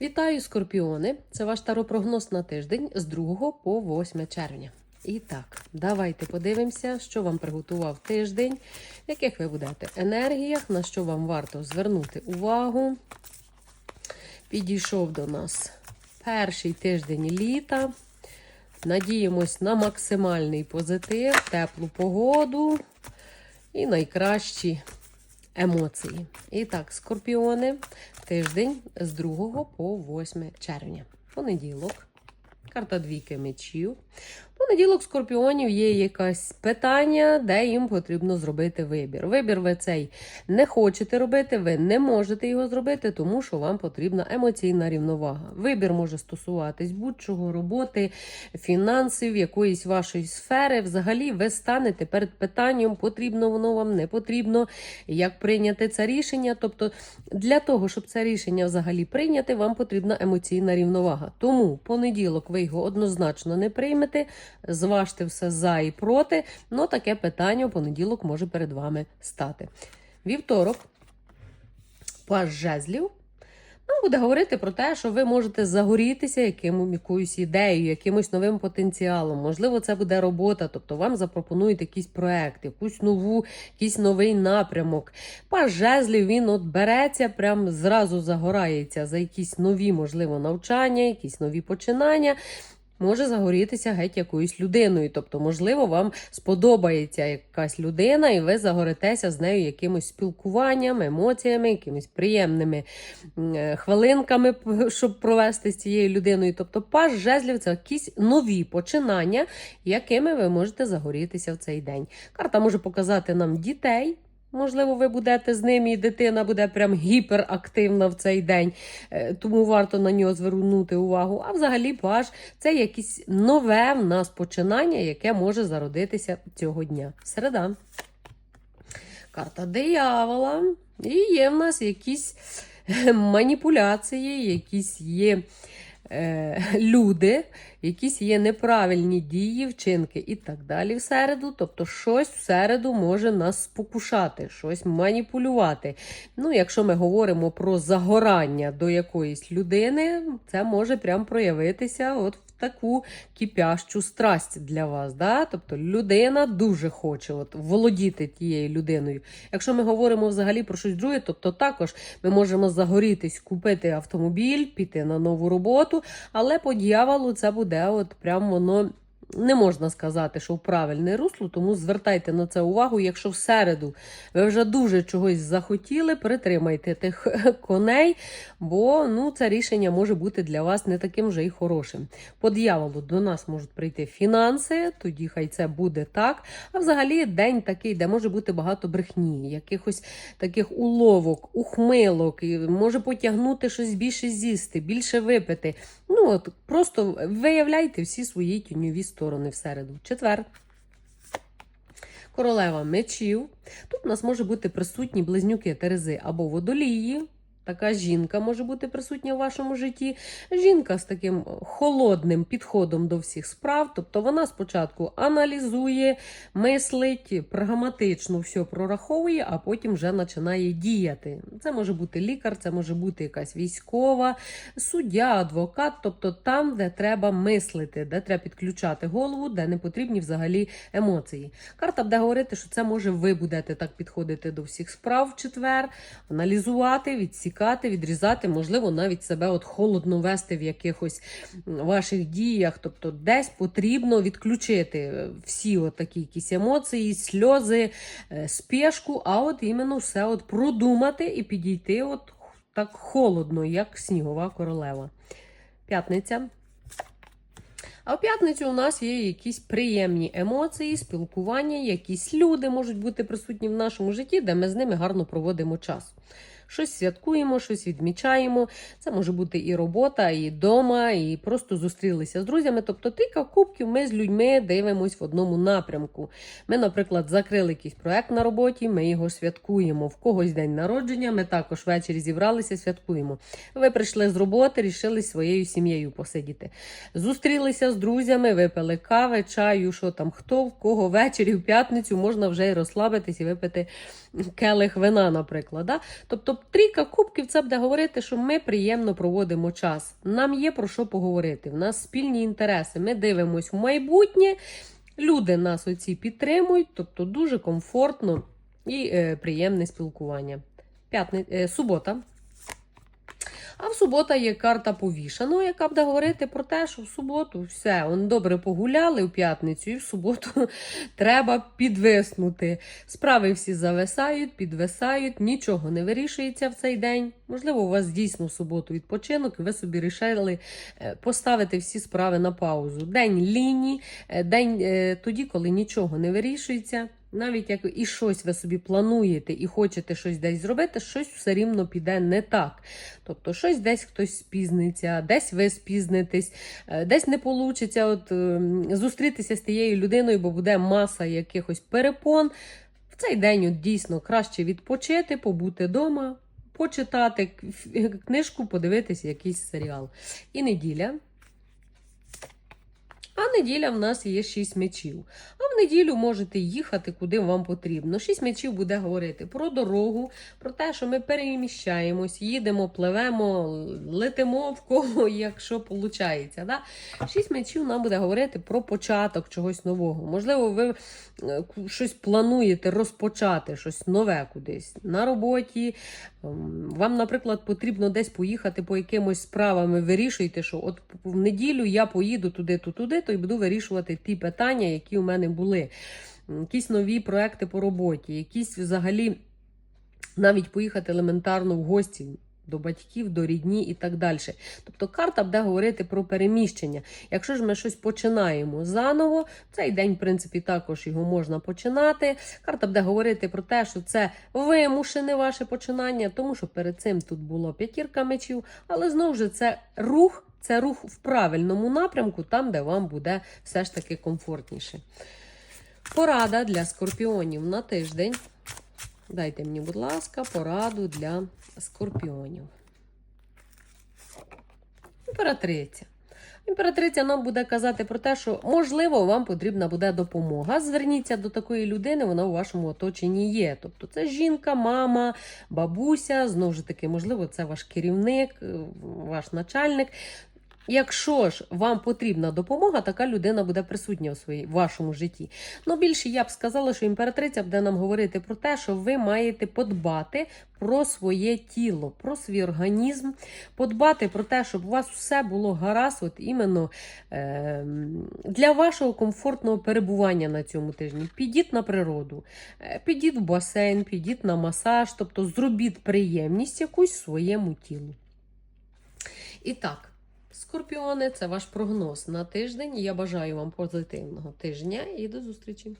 Вітаю, скорпіони! Це ваш таропрогноз на тиждень з 2 по 8 червня. І так, давайте подивимося, що вам приготував тиждень, в яких ви будете енергіях, на що вам варто звернути увагу. Підійшов до нас перший тиждень літа. Надіємось на максимальний позитив, теплу погоду і найкращі емоції. І так, скорпіони, тиждень з 2 по 8 червня. Понеділок. Карта двійки мечів. Понеділок скорпіонів є якесь питання, де їм потрібно зробити вибір. Вибір ви цей не хочете робити, ви не можете його зробити, тому що вам потрібна емоційна рівновага. Вибір може стосуватись будь-чого, роботи, фінансів, якоїсь вашої сфери. Взагалі, ви станете перед питанням, потрібно воно вам, не потрібно, як прийняти це рішення. Тобто, для того, щоб це рішення взагалі прийняти, вам потрібна емоційна рівновага. Тому понеділок ви його однозначно не приймете. Зважте все за і проти. Ну, таке питання у понеділок може перед вами стати. Вівторок, паж жезлів. Нам буде говорити про те, що ви можете загорітися яким, якоюсь ідеєю, якимось новим потенціалом. Можливо, це буде робота, тобто вам запропонують якийсь проект, якусь нову, якийсь новий напрямок. Паж жезлів він от береться, прям зразу загорається за якісь нові, можливо, навчання, якісь нові починання. Може загорітися геть якоюсь людиною. Тобто, можливо, вам сподобається якась людина, і ви загоритеся з нею якимось спілкуванням, емоціями, якимись приємними е, хвилинками, щоб провести з цією людиною. Тобто, паж жезлів це якісь нові починання, якими ви можете загорітися в цей день. Карта може показати нам дітей. Можливо, ви будете з ними, і дитина буде прям гіперактивна в цей день, Е, тому варто на нього звернути увагу. А взагалі, паж це якесь нове в нас починання, яке може зародитися цього дня. Середа. Карта диявола. І є в нас якісь е, маніпуляції, якісь є е, люди, якісь є неправильні дії, вчинки і так далі в середу. Тобто, щось в середу може нас спокушати, щось маніпулювати. Ну, якщо ми говоримо про загорання до якоїсь людини, це може прям проявитися от в таку кипящу страсть для вас. Да? Тобто людина дуже хоче от, володіти тією людиною. Якщо ми говоримо взагалі про щось друге, тобто також ми можемо загорітись, купити автомобіль, піти на нову роботу, але по дьяволу це буде от прям воно. Не можна сказати, що в правильне русло, тому звертайте на це увагу. Якщо в середу ви вже дуже чогось захотіли, притримайте тих коней, бо ну, це рішення може бути для вас не таким вже й хорошим. По дьяволу до нас можуть прийти фінанси, тоді хай це буде так. А взагалі день такий, де може бути багато брехні, якихось таких уловок, ухмилок, і може потягнути щось більше з'їсти, більше випити. Ну от просто виявляйте всі свої тіньові сторони в середу. Четвер. Королева мечів. Тут у нас може бути присутні близнюки Терези або водолії. Така жінка може бути присутня в вашому житті. Жінка з таким холодним підходом до всіх справ. Тобто вона спочатку аналізує, мислить, прагматично все прораховує, а потім вже починає діяти. Це може бути лікар, це може бути якась військова, суддя, адвокат, тобто там, де треба мислити, де треба підключати голову, де не потрібні взагалі емоції. Карта буде говорити, що це може ви будете так підходити до всіх справ в четвер, аналізувати, відсікати, відрізати, можливо, навіть себе от холодно вести в якихось ваших діях. Тобто, десь потрібно відключити е, всі от такі якісь емоції, сльози, е, спешку, а от іменно все от продумати і підійти от так холодно, як снігова королева. П'ятниця. А в п'ятницю у нас є якісь приємні емоції, спілкування, якісь люди можуть бути присутні в нашому житті, де ми з ними гарно проводимо час. Щось святкуємо, щось відмічаємо. Це може бути і робота, і дома, і просто зустрілися з друзями. Тобто тика кубків ми з людьми дивимося в одному напрямку. Ми, наприклад, закрили якийсь проект на роботі, ми його святкуємо. В когось день народження, ми також ввечері зібралися, святкуємо. Ви прийшли з роботи, рішили своєю сім'єю посидіти. Зустрілися з друзями, випили кави, чаю, що там, хто в кого ввечері в п'ятницю можна вже й розслабитись і випити келих вина, наприклад. Да? Тобто трійка кубків це буде говорити, що ми приємно проводимо час. Нам є про що поговорити. В нас спільні інтереси. Ми дивимося в майбутнє. Люди нас оці підтримують, тобто дуже комфортно і е, приємне спілкування. П'ятни... Е, субота. А в субота є карта повішаного, яка буде говорити про те, що в суботу все, он добре погуляли в п'ятницю, і в суботу треба підвиснути. Справи всі зависають, підвисають, нічого не вирішується в цей день. Можливо, у вас дійсно в суботу відпочинок, і ви собі рішили е, поставити всі справи на паузу. День лінії, е, день е, тоді, коли нічого не вирішується. Навіть як і щось ви собі плануєте і хочете щось десь зробити, щось все рівно піде не так. Тобто, щось десь хтось спізниться, десь ви спізнитесь, е, десь не вийде от, е, зустрітися з тією людиною, бо буде маса якихось перепон. В цей день от, дійсно краще відпочити, побути вдома, почитати книжку, подивитися якийсь серіал. І неділя. А неділя в нас є 6 мечів. А в неділю можете їхати куди вам потрібно. Шість мечів буде говорити про дорогу, про те, що ми переміщаємось, їдемо, пливемо, летимо в кого, якщо виходить. Да? Шість мечів нам буде говорити про початок чогось нового. Можливо, ви е, щось плануєте розпочати, щось нове кудись на роботі. Ем, Вам, наприклад, потрібно десь поїхати по якимось справам, ви вирішуєте, що от в неділю я поїду туди-то, туди, то і буду вирішувати ті питання, які у мене були. М, Якісь нові проекти по роботі, якісь взагалі навіть поїхати елементарно в гості. До батьків, до рідні і так далі. Тобто карта буде говорити про переміщення. Якщо ж ми щось починаємо заново, цей день, в принципі, також його можна починати. Карта буде говорити про те, що це вимушене ваше починання, тому що перед цим тут було п'ятірка мечів, але знову ж це рух, це рух в правильному напрямку, там, де вам буде все ж таки комфортніше. Порада для скорпіонів на тиждень. Дайте мені, будь ласка, пораду для скорпіонів. Імператриця. Імператриця нам буде казати про те, що можливо вам потрібна буде допомога. Зверніться до такої людини, вона у вашому оточенні є. Тобто це жінка, мама, бабуся, знову ж таки, можливо, це ваш керівник, е, ваш начальник. Якщо ж вам потрібна допомога, така людина буде присутня у своїй вашому житті. Ну більше я б сказала, що імператриця буде нам говорити про те, що ви маєте подбати про своє тіло, про свій організм, подбати про те, щоб у вас все було гаразд, от іменно е, для вашого комфортного перебування на цьому тижні. Підіть на природу, е, підіть в басейн, підіть на масаж, тобто зробіть приємність якусь своєму тілу. І так. Скорпіони, це ваш прогноз на тиждень. Я бажаю вам позитивного тижня і до зустрічі!